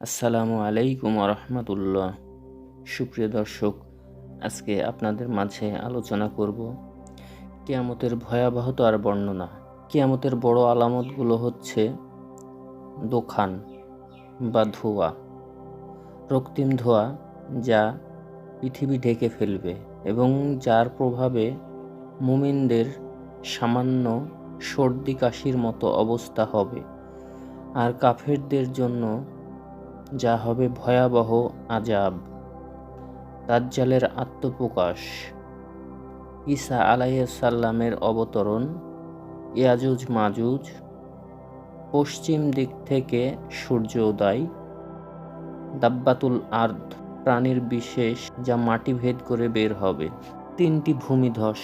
আসসালামু আলাইকুম রহমতুল্লাহ সুপ্রিয় দর্শক, আজকে আপনাদের মাঝে আলোচনা করব কিয়ামতের ভয়াবহতার বর্ণনা। কেয়ামতের বড় আলামতগুলো হচ্ছে দোখান বা ধোঁয়া। রক্তিম ধোঁয়া যা পৃথিবী ঢেকে ফেলবে এবং যার প্রভাবে মুমিনদের সামান্য সর্দি কাশির মতো অবস্থা হবে। আর কাফেরদের জন্য যা হবে ভয়াবহ আজাব দাজ্জালের আত্মপ্রকাশ। ঈসা আলাইসাল্লামের অবতরণ, ইয়াজুজ মাজুজ, পশ্চিম দিক থেকে সূর্য উদয়, দাব্বাতুল আর্দ, প্রাণীর বিশেষ যা মাটি ভেদ করে বের হবে। তিনটি ভূমিধস,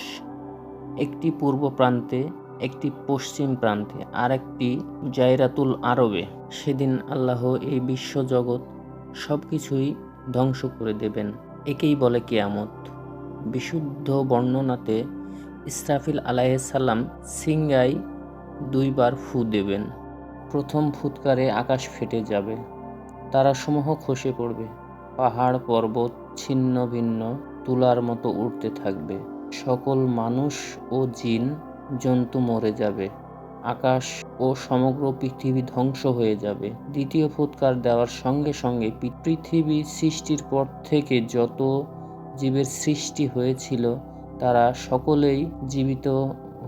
একটি পূর্ব প্রান্তে একটি পশ্চিম প্রান্তে আর একটি জায়রাতুল আরবে। সেদিন আল্লাহ এই বিশ্বজগৎ সব কিছুই ধ্বংস করে দেবেন। একেই বলে কেয়ামত। বিশুদ্ধ বর্ণনাতে ইসরাফিল আলাইসাল্লাম সিংগাই দুইবার ফু দেবেন। প্রথম ফুৎকারে আকাশ ফেটে যাবে। তারা সমূহ খসে পড়বে। পাহাড় পর্বত ছিন্ন ভিন্ন তুলার মতো উঠতে থাকবে। সকল মানুষ ও জিন জন্তু মরে যাবে। আকাশ ও সমগ্র পৃথিবী ধ্বংস হয়ে যাবে। দ্বিতীয় ফুৎকার দেওয়ার সঙ্গে সঙ্গে পৃথিবী সৃষ্টির পর থেকে যত জীবের সৃষ্টি হয়েছিল, তারা সকলেই জীবিত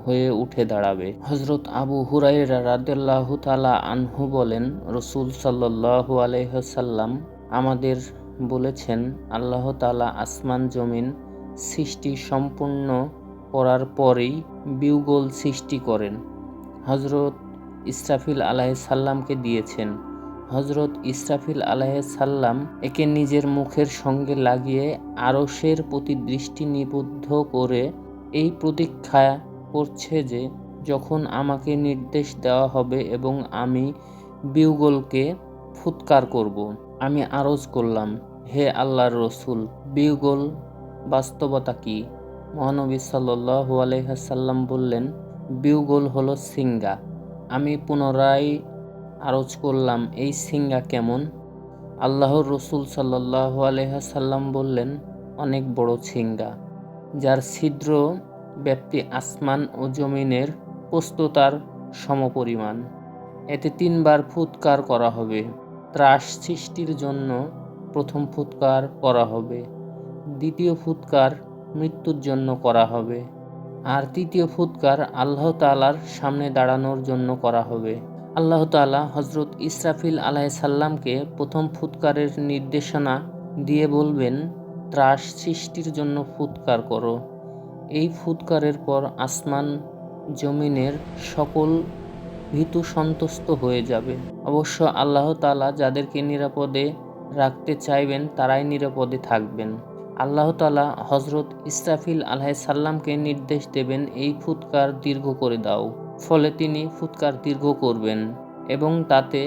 হয়ে উঠে দাঁড়াবে। হজরত আবু হুরাইরা রাদেল্লাহ তালা আনহু বলেন, রসুল সাল্লাহ আলহ্লাম আমাদের বলেছেন, আল্লাহ তালা আসমান জমিন সৃষ্টি সম্পূর্ণ করার পরেই বিউগোল সৃষ্টি করেন। হজরত ইসরাফিল সাল্লামকে দিয়েছেন। হজরত ইসরাফিল সাল্লাম একে নিজের মুখের সঙ্গে লাগিয়ে আরসের প্রতি দৃষ্টি নিবদ্ধ করে এই প্রতীক্ষা করছে যে, যখন আমাকে নির্দেশ দেওয়া হবে এবং আমি বিউগোলকে ফুৎকার করব, আমি আরজ করলাম, হে আল্লাহর রসুল, বিউগোল বাস্তবতা কী? মহানবী সাল্লাহ আলহাসাল্লাম বললেন, বিউগোল হলো সিঙ্গা আমি পুনরায় আরজ করলাম, এই সিঙ্গা কেমন? আল্লাহর রসুল সাল্লাহ আলহাসাল্লাম বললেন, অনেক বড় সিঙ্গা যার ছিদ্র ব্যাপ্তি আসমান ও জমিনের প্রস্তুতার সমপরিমাণ। এতে তিনবার ফুৎকার করা হবে। ত্রাস সৃষ্টির জন্য প্রথম ফুৎকার করা হবে। দ্বিতীয় ফুৎকার মৃত্যুর জন্য করা হবে। আর তৃতীয় ফুৎকার আল্লাহ তালার সামনে দাঁড়ানোর জন্য করা হবে। আল্লাহ তালা হজরত ইসরাফিল আলাহ সাল্লামকে প্রথম ফুৎকারের নির্দেশনা দিয়ে বলবেন, ত্রাস সৃষ্টির জন্য ফুৎকার করো। এই ফুৎকারের পর আসমান জমিনের সকল ভীতু সন্তুষ্ট হয়ে যাবে। অবশ্য আল্লাহ তালা যাদেরকে নিরাপদে রাখতে চাইবেন, তারাই নিরাপদে থাকবেন। আল্লাহ তালা হজরত ইসরাফিল আলাহ সাল্লামকে নির্দেশ দেবেন এই ফুৎকার দীর্ঘ করে দাও। ফলে তিনি ফুৎকার দীর্ঘ করবেন এবং তাতে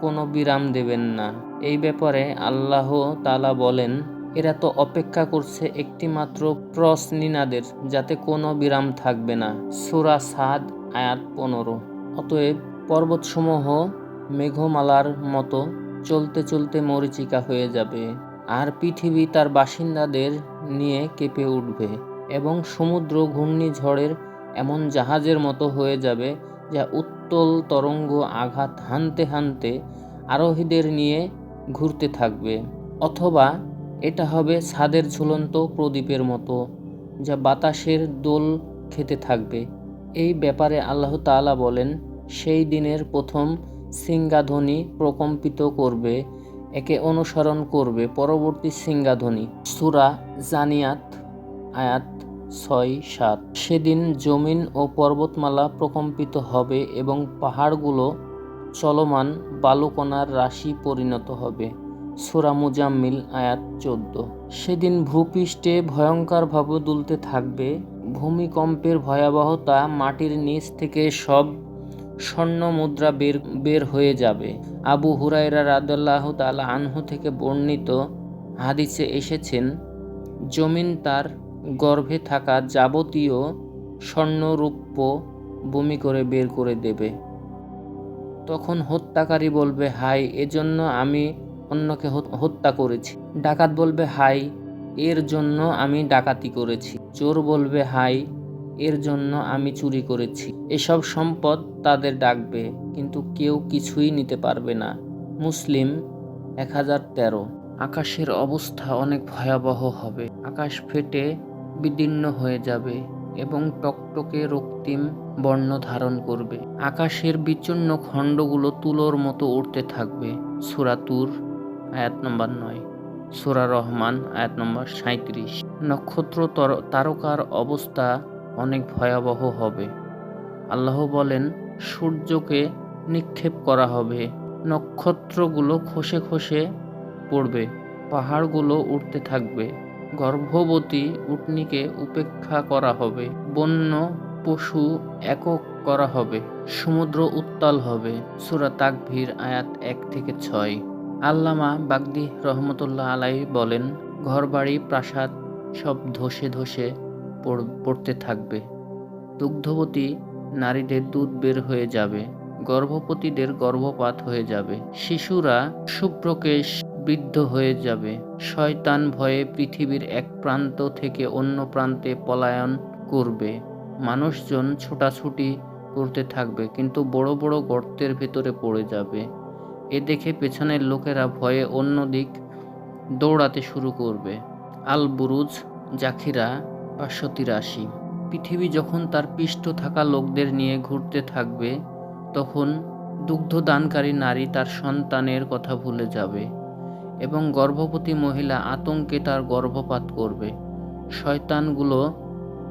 কোনো বিরাম দেবেন না। এই ব্যাপারে আল্লাহ তালা বলেন, এরা তো অপেক্ষা করছে একটি মাত্র ক্রস নিনাদের যাতে কোনো বিরাম থাকবে না। সুরা সাদ, আয়াত পনেরো। অতএব পর্বতসমূহ মেঘমালার মতো চলতে চলতে মরিচিকা হয়ে যাবে। আর পৃথিবী তার বাসিন্দাদের নিয়ে কেঁপে উঠবে এবং সমুদ্র ঘূর্ণিঝড়ের এমন জাহাজের মতো হয়ে যাবে যা উত্তল তরঙ্গ আঘাত হানতে হানতে আরোহীদের নিয়ে ঘুরতে থাকবে। অথবা এটা হবে ছাদের ঝুলন্ত প্রদীপের মতো যা বাতাসের দোল খেতে থাকবে। এই ব্যাপারে আল্লাহ তালা বলেন, সেই দিনের প্রথম সিংগাধ্বনি প্রকম্পিত করবে একে অনুসরণ করবে। পরবর্তী সিংগাধ্বনি সুরা জানিয়াত, আয়াত ছয়, সাত। সেদিন জমিন ও পর্বতমালা প্রকম্পিত হবে এবং পাহাড়গুলো চলমান বালুকণার রাশি পরিণত হবে। সুরা মুজাম্মিল, আয়াত চোদ্দ। সেদিন ভূপৃষ্ঠে ভয়ঙ্করভাবে দুলতে থাকবে। ভূমিকম্পের ভয়াবহতা মাটির নিচ থেকে সব স্বর্ণ মুদ্রা বের বের হয়ে যাবে। আবু হুরাইরা রাদাল্লাহ তালা আনহু থেকে বর্ণিত হাদিসে এসেছেন, জমিন তার গর্ভে থাকা যাবতীয় স্বর্ণরূপ্য বমি করে বের করে দেবে। তখন হত্যাকারী বলবে হাই এজন্য আমি অন্যকে হত- হত্যা করেছি। ডাকাত বলবে হাই এর জন্য আমি ডাকাতি করেছি। চোর বলবে হাই এর জন্য আমি চুরি করেছি। এসব সম্পদ তাদের ডাকবে, কিন্তু কেউ কিছুই নিতে পারবে না। মুসলিম, এক হাজার তেরো। আকাশের অবস্থা অনেক ভয়াবহ হবে। আকাশ ফেটে বিদীর্ণ হয়ে যাবে এবং টকটকে রক্তিম বর্ণ ধারণ করবে। আকাশের বিচ্ছিন্ন খণ্ডগুলো তুলোর মতো উঠতে থাকবে। সুরাতুর আয়াত নম্বর নয়। সুরা রহমান, আয়াত নম্বর সাঁত্রিশ নক্ষত্র তারকার অবস্থা অনেক ভয়াবহ হবে। আল্লাহ বলেন, সূর্যকে নিক্ষেপ করা হবে। নক্ষত্রগুলো খসে খসে পড়বে, পাহাড়গুলো উঠতে থাকবে, গর্ভবতী উটনিকে উপেক্ষা করা হবে, বন্য পশু একক করা হবে, সমুদ্র উত্তাল হবে। সুরা তাকভীর আয়াত এক থেকে ছয়। আল্লামা বাগদি রহমতুল্লাহ আলাই বলেন, ঘরবাড়ি প্রাসাদ সব ধসে ধসে পড়তে থাকবে। দুগ্ধবতী নারীদের দুধ বের হয়ে যাবে গর্ভবতীদের গর্ভপাত হয়ে যাবে, শিশুরা সুপ্রকেশ বৃদ্ধ হয়ে যাবে, শয়তান ভয়ে পৃথিবীর এক প্রান্ত থেকে অন্য প্রান্তে পলায়ন করবে। মানুষজন ছোটাছুটি করতে থাকবে, কিন্তু বড় বড় গর্তের ভেতরে পড়ে যাবে। এ দেখে পেছনের লোকেরা ভয়ে অন্য দিক দৌড়াতে শুরু করবে। আল বুরুজ, জাখিরা পাঁচশো তিরাশি পৃথিবী যখন তার পৃষ্ঠ থাকা লোকদের নিয়ে ঘুরতে থাকবে, তখন দুগ্ধদানকারী নারী তার সন্তানের কথা ভুলে যাবে এবং গর্ভবতী মহিলা আতঙ্কে তার গর্ভপাত করবে। শয়তানগুলো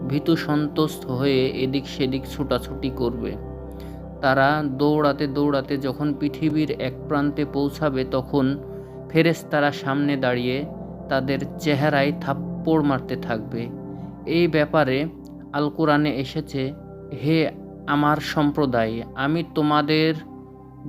ভীতু সন্তুষ্ট হয়ে এদিক সেদিক ছুটাছুটি করবে। তারা দৌড়াতে দৌড়াতে যখন পৃথিবীর এক প্রান্তে পৌঁছাবে, তখন ফেরেশতারা সামনে দাঁড়িয়ে তাদের চেহারায় থাপ্পড় মারতে থাকবে। এই ব্যাপারে আল কোরআনে এসেছে, হে আমার সম্প্রদায়, আমি তোমাদের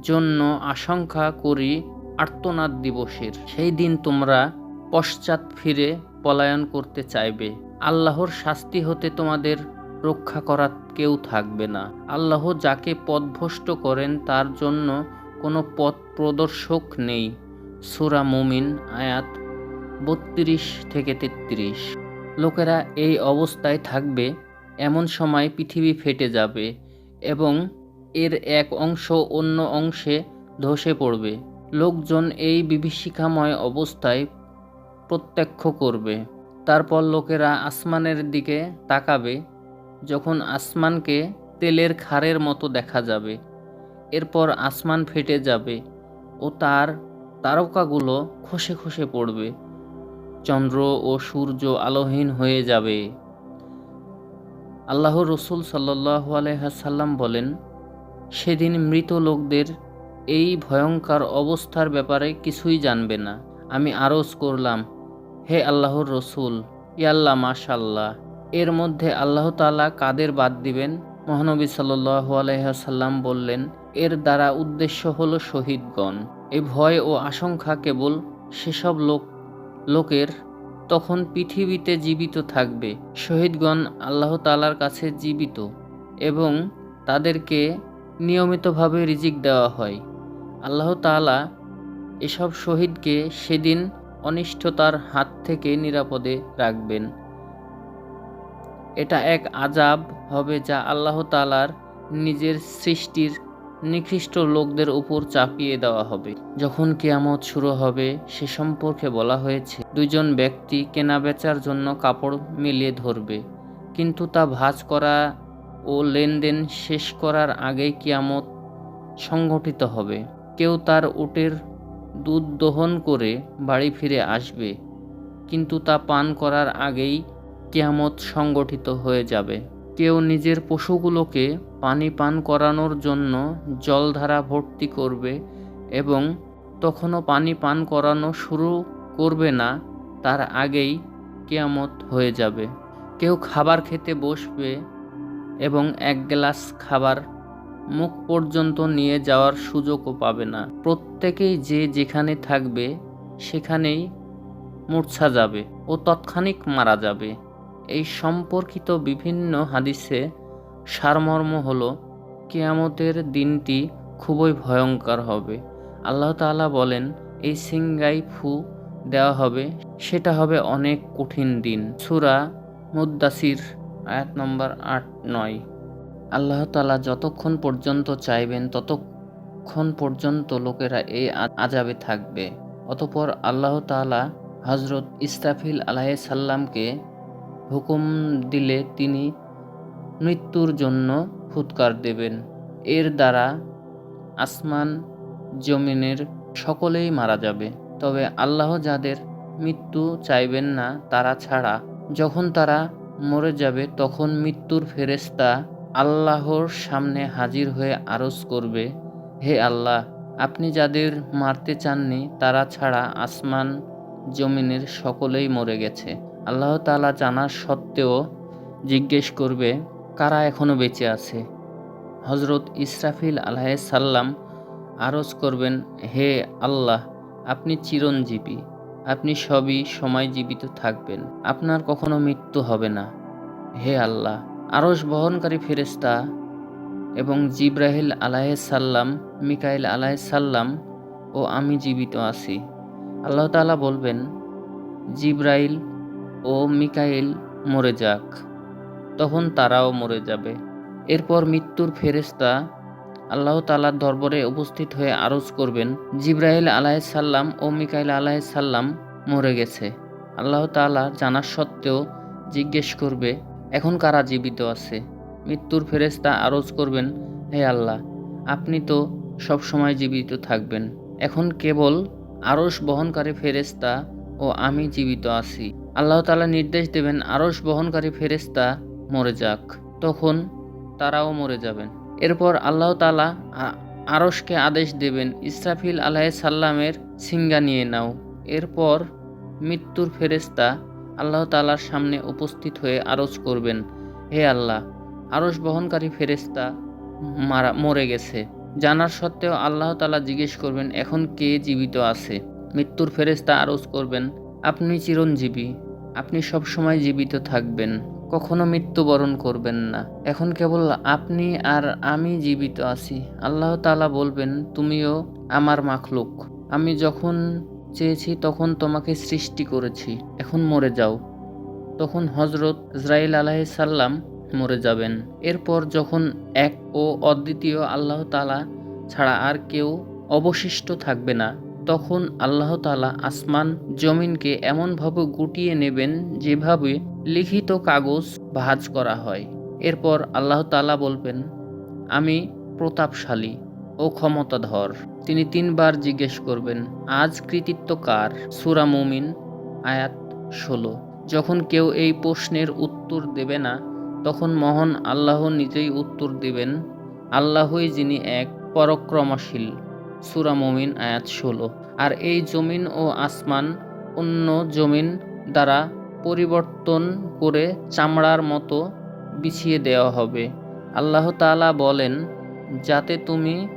জন্য আশঙ্কা করি আর্তনাদ দিবসের। সেই দিন তোমরা পশ্চাৎ ফিরে পলায়ন করতে চাইবে। আল্লাহর শাস্তি হতে তোমাদের রক্ষা করার কেউ থাকবে না। আল্লাহ যাকে পথভ্রষ্ট করেন, তার জন্য কোনো পথ প্রদর্শক নেই। সুরা মুমিন, আয়াত বত্রিশ থেকে তেত্রিশ। লোকেরা এই অবস্থায় থাকবে, এমন সময় পৃথিবী ফেটে যাবে এবং এর এক অংশ অন্য অংশে ধসে পড়বে। লোকজন এই বিভীষিকাময় অবস্থায় প্রত্যক্ষ করবে। তারপর লোকেরা আসমানের দিকে তাকাবে, যখন আসমানকে তেলের খারের মতো দেখা যাবে। এরপর আসমান ফেটে যাবে ও তার তারকাগুলো খসে খসে পড়বে। চন্দ্র ও সূর্য আলোহীন হয়ে যাবে। আল্লাহ রসুল সাল্লাহ আলহাসাল্লাম বলেন, সেদিন মৃত লোকদের এই ভয়ঙ্কর অবস্থার ব্যাপারে কিছুই জানবে না। আমি আরজ করলাম, হে আল্লাহর রসুল ইয়াল্লাহ মাশাল্লাহ। এর মধ্যে আল্লাহ তাআলা কাদের বাদ দিবেন? মহানবী সাল্লাহ আলহাসাল্লাম বললেন, এর দ্বারা উদ্দেশ্য হলো শহীদগণ। এই ভয় ও আশঙ্কা কেবল সেসব লোক লোকের, তখন পৃথিবীতে জীবিত থাকবে। শহীদগণ আল্লাহ তালার কাছে জীবিত এবং তাদেরকে নিয়মিতভাবে রিজিক দেওয়া হয়। আল্লাহ তালা এসব শহীদকে সেদিন অনিষ্টতার হাত থেকে নিরাপদে রাখবেন। এটা এক আজাব হবে যা আল্লাহ তাআলার নিজের সৃষ্টির নিকৃষ্ট লোকদের উপর চাপিয়ে দেওয়া হবে। যখন কেয়ামত শুরু হবে, সে সম্পর্কে বলা হয়েছে, দুইজন ব্যক্তি কেনা বেচার জন্য কাপড় মিলিয়ে ধরবে। কিন্তু তা ভাঁজ করা ও লেনদেন শেষ করার আগেই কিয়ামত সংগঠিত হবে। কেউ তার উটের দুধ দহন করে বাড়ি ফিরে আসবে, কিন্তু তা পান করার আগেই কিয়ামত সংগঠিত হয়ে যাবে। কেউ নিজের পশুগুলোকে পানি পান করানোর জন্য জলধারা ভর্তি করবে এবং তখনও পানি পান করানো শুরু করবে না, তার আগেই কেয়ামত হয়ে যাবে। কেউ খাবার খেতে বসবে এবং এক গ্লাস খাবার মুখ পর্যন্ত নিয়ে যাওয়ার সুযোগও পাবে না। প্রত্যেকেই যে যেখানে থাকবে, সেখানেই মূর্ছা যাবে ও তৎক্ষণিক মারা যাবে। এই সম্পর্কিত বিভিন্ন হাদিসে সারমর্ম হল, কেয়ামতের দিনটি খুবই ভয়ঙ্কর হবে। আল্লাহ তাআলা বলেন, এই সিঙ্গাই ফু দেওয়া হবে, সেটা হবে অনেক কঠিন দিন। সুরা মুদ্দাসির আয়াত নম্বর আট নয়। আল্লাহ তালা যতক্ষণ পর্যন্ত চাইবেন, ততক্ষণ পর্যন্ত লোকেরা এই আজাবে থাকবে। অতপর আল্লাহ তাআলা হজরত ইস্তাফিল আলাহ সাল্লামকে হুকুম দিলে তিনি মৃত্যুর জন্য ফুৎকার দেবেন। এর দ্বারা আসমান জমিনের সকলেই মারা যাবে। তবে আল্লাহ যাদের মৃত্যু চাইবেন না, তারা ছাড়া যখন তারা মরে যাবে, তখন মৃত্যুর ফেরেস্তা আল্লাহর সামনে হাজির হয়ে আরজ করবে, হে আল্লাহ, আপনি যাদের মারতে চাননি, তারা ছাড়া আসমান জমিনের সকলেই মরে গেছে। আল্লাহ তালা জানার সত্ত্বেও জিজ্ঞেস করবে, কারা এখনও বেঁচে আছে? হজরত ইসরাফিল সাল্লাম আরজ করবেন, হে আল্লাহ, আপনি চিরঞ্জীবী, আপনি সবই সময় জীবিত থাকবেন, আপনার কখনো মৃত্যু হবে না। হে আল্লাহ আরস বহনকারী ফেরেস্তা এবং জিব্রাহিল সাল্লাম মিকাইল সাল্লাম ও আমি জীবিত আছি। আল্লাহ তাআলা বলবেন, জিব্রাইল ও মিকাইল মরে যাক, তখন তারাও মরে যাবে। এরপর মৃত্যুর ফেরেস্তা আল্লাহ তালার দরবারে উপস্থিত হয়ে আরজ করবেন জিব্রাহিল আলাইসাল্লাম ও মিকাইল আলাইসাল্লাম মরে গেছে। আল্লাহ তাআলা জানা সত্ত্বেও জিজ্ঞেস করবে, এখন কারা জীবিত আছে? মৃত্যুর ফেরেস্তা আরজ করবেন, হে আল্লাহ, আপনি তো সব সময় জীবিত থাকবেন। এখন কেবল আরশ বহনকারী ফেরেস্তা ও আমি জীবিত আছি। আল্লাহ তালা নির্দেশ দেবেন, আরশ বহনকারী ফেরেস্তা মরে যাক। তখন তারাও মরে যাবেন। এরপর আল্লাহ তালা আরশকে আদেশ দেবেন, ইসরাফিল আলাহ সাল্লামের সিঙ্গা নিয়ে নাও। এরপর মৃত্যুর ফেরেস্তা আল্লাহ তালার সামনে উপস্থিত হয়ে আরজ করবেন, হে আল্লাহ, আরশ বহনকারী ফেরেস্তা মারা মরে গেছে। জানার সত্ত্বেও আল্লাহ তালা জিজ্ঞেস করবেন, এখন কে জীবিত আছে? মৃত্যুর ফেরেস্তা আরজ করবেন, আপনি চিরঞ্জীবী, আপনি সব সময় জীবিত থাকবেন, কখনো মৃত্যুবরণ করবেন না। এখন কেবল আপনি আর আমি জীবিত আছি। আল্লাহ তালা বলবেন, তুমিও আমার মাখলুক। আমি যখন চেয়েছি তখন তোমাকে সৃষ্টি করেছি। এখন মরে যাও। তখন হজরত ইসরাইল আলাহ সাল্লাম মরে যাবেন। এরপর যখন এক ও অদ্বিতীয় আল্লাহ তালা ছাড়া আর কেউ অবশিষ্ট থাকবে না তখন আল্লাহ তালা আসমান জমিনকে এমনভাবে গুটিয়ে নেবেন যেভাবে লিখিত কাগজ ভাজ করা হয়। এরপর আল্লাহ তালা বলবেন, আমি প্রতাপশালী ও ক্ষমতাধর। তিনি তিনবার জিজ্ঞেস করবেন, আজ কৃতিত্ব কার? সুরা মুমিন, আয়াত ষোলো। যখন কেউ এই প্রশ্নের উত্তর দেবে না, তখন মহান আল্লাহ নিজেই উত্তর দিবেন, আল্লাহই যিনি এক পরাক্রমশীল সুরা মমিন আয়াত ষোলো। আর এই জমিন ও আসমান অন্য জমিন দ্বারা পরিবর্তন করে চামড়ার মতো বিছিয়ে দেওয়া হবে। আল্লাহ তাআলা বলেন, যাতে তুমি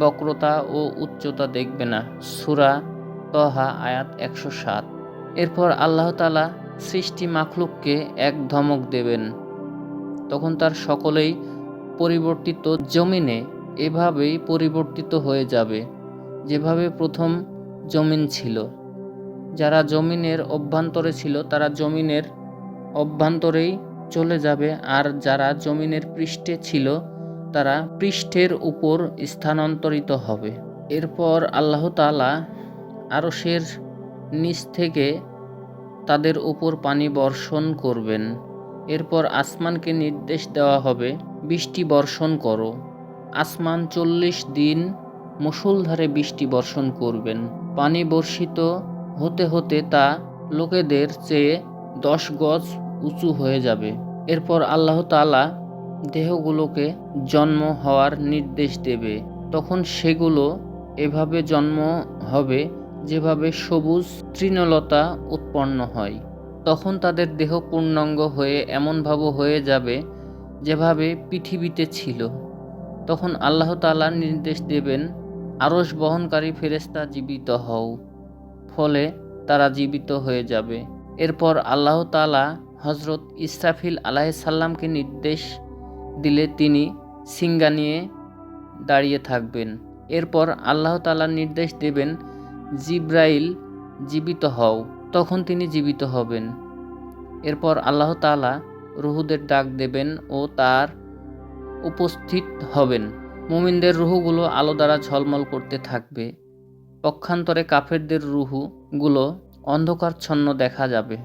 বক্রতা ও উচ্চতা দেখবে না। সুরা তহা আয়াত একশো সাত। এরপর আল্লাহ তাআলা সৃষ্টি মাখলুককে এক ধমক দেবেন। তখন তার সকলেই পরিবর্তিত জমিনে এভাবেই পরিবর্তিত হয়ে যাবে। যেভাবে প্রথম জমিন ছিল। যারা জমিনের অভ্যন্তরে ছিল, তারা জমিনের অভ্যন্তরেই চলে যাবে। আর যারা জমিনের পৃষ্ঠে ছিল, তারা পৃষ্ঠের উপর স্থানান্তরিত হবে। এরপর আল্লাহ তাআলা আরশের নিচ থেকে তাদের উপর পানি বর্ষণ করবেন। এরপর আসমানকে নির্দেশ দেওয়া হবে, বৃষ্টি বর্ষণ করো। আসমান চল্লিশ দিন মুষলধারে বৃষ্টি বর্ষণ করবেন। পানি বর্ষিত হতে হতে তা লোকেদের চেয়ে দশ গজ উঁচু হয়ে যাবে। এরপর আল্লাহ তাআলা দেহগুলোকে জন্ম হওয়ার নির্দেশ দেবে। তখন সেগুলো এভাবে জন্ম হবে যেভাবে সবুজ তৃণলতা উৎপন্ন হয়। তখন তাদের দেহ পূর্ণাঙ্গ হয়ে এমনভাবে হয়ে যাবে যেভাবে পৃথিবীতে ছিল। তখন আল্লাহ তাআলা নির্দেশ দেবেন আরশ বহনকারী ফেরেস্তা জীবিত হও, ফলে তারা জীবিত হয়ে যাবে। এরপর আল্লাহ তালা হজরত ইসরাফিল আলাহ সাল্লামকে নির্দেশ দিলে তিনি সিঙ্গা নিয়ে দাঁড়িয়ে থাকবেন। এরপর আল্লাহ তালা নির্দেশ দেবেন, জিব্রাইল জীবিত হও। তখন তিনি জীবিত হবেন। এরপর আল্লাহ তালা রুহুদের ডাক দেবেন ও তার উপস্থিত হবেন। মুমিনদের রুহুগুলো আলো দ্বারা ঝলমল করতে থাকবে। পক্ষান্তরে কাফেরদের রুহুগুলো অন্ধকারচ্ছন্ন দেখা যাবে।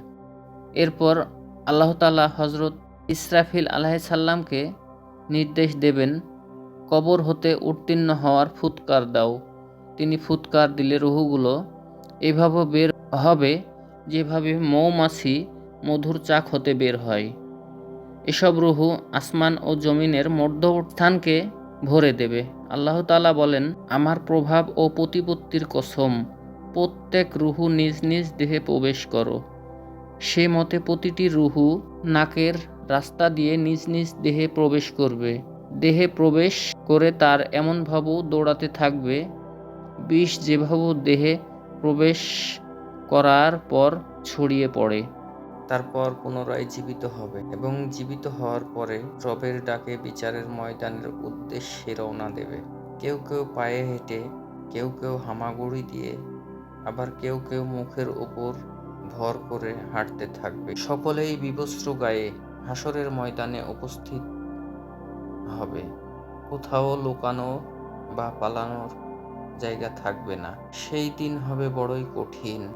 এরপর আল্লাহ তাআলা হজরত ইসরাফিল আলাইসাল্লামকে নির্দেশ দেবেন, কবর হতে উত্তীর্ণ হওয়ার ফুৎকার দাও। তিনি ফুৎকার দিলে রুহুগুলো এভাবে বের হবে যেভাবে মৌমাছি মধুর চাক হতে বের হয়। এসব রুহু আসমান ও জমিনের মধ্যস্থানকে ভরে দেবে। আল্লাহ তাআলা বলেন, আমার প্রভাব ও প্রতিপত্তির কসম, প্রত্যেক রুহু নিজ নিজ দেহে প্রবেশ করো। সে মতে প্রতিটি রুহু নাকের রাস্তা দিয়ে নিজ নিজ দেহে প্রবেশ করবে। দেহে প্রবেশ করে তার এমনভাবে দৌড়াতে থাকবে, বিষ যেভাবে দেহে প্রবেশ করার পর ছড়িয়ে পড়ে। তারপর পুনরায় জীবিত হবে এবং জীবিত হওয়ার পরে রবের ডাকে বিচারের ময়দানের উদ্দেশ্যে রওনা দেবে। কেউ কেউ পায়ে হেঁটে, কেউ কেউ হামাগুড়ি দিয়ে, আবার কেউ কেউ মুখের ওপর ভর করে হাঁটতে থাকবে। সকলেই বিবস্ত্র গায়ে হাসরের ময়দানে উপস্থিত হবে। কোথাও লুকানো বা পালানোর জায়গা থাকবে না। সেই দিন হবে বড়ই কঠিন।